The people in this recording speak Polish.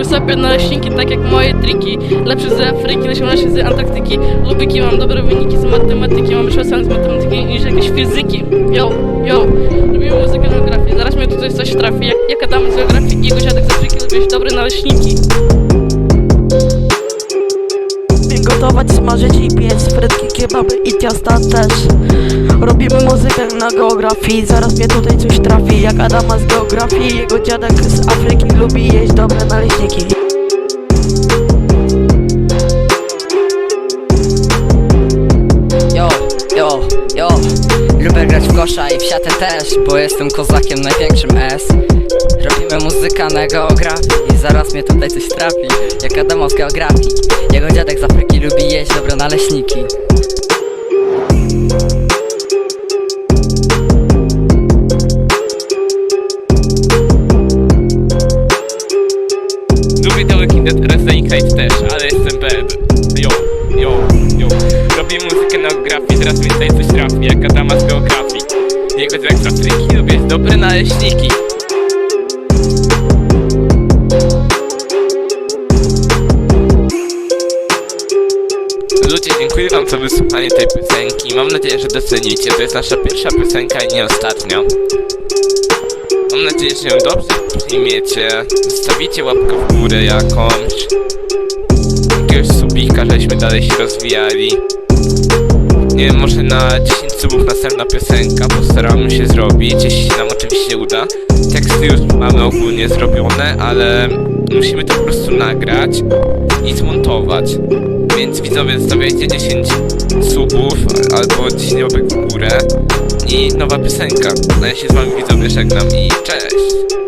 Lubię sobie naleśniki tak jak moje triki Lepszy z Afryki, lepszy z Antarktyki. Lubiki, mam dobre wyniki z matematyki Mam oceny z matematyki niż jakieś fizyki. Yo, yo, robimy muzykę na geografii Zaraz mnie tutaj coś trafi Jak, jak Adam z geografii. Jego dziadek z Afryki Lubię dobre naleśniki Gotować, smażyć i piec, frytki, kebaby i ciasta też. Robimy muzykę na geografii, zaraz mnie tutaj coś trafi Jak Adama z geografii, jego dziadek z Afryki lubi jeść dobre naleśniki Lubię grać w kosza i w siatę też Bo jestem kozakiem największym S Robimy muzykę na geografii Zaraz mnie tutaj coś trafi Jak Adamo z geografii Jego dziadek z Afryki lubi jeść dobre naleśniki Lubię The Walking Dead, Evil też, ale jestem bad. Yo. Robię muzykę na geografii, teraz tutaj coś trafi, jak Adama z geografii. Jego drag z Afryki lubię dobre naleśniki. Ludzie, dziękuję wam za wysłuchanie tej piosenki. Mam nadzieję, że docenicie. To jest nasza pierwsza piosenka i nie ostatnia. Mam nadzieję, że ją dobrze przyjmiecie. Zostawicie łapkę w górę jakąś. Jakiegoś subika, żeśmy dalej się rozwijali. Nie wiem, może na 10 subów następna piosenka postaramy się zrobić, jeśli nam oczywiście uda. Teksty już mamy ogólnie zrobione, ale musimy to po prostu nagrać i zmontować. Więc widzowie zostawiajcie 10 subów albo 10 łapek w górę i nowa piosenka. No ja się z wami widzowie żegnam i cześć!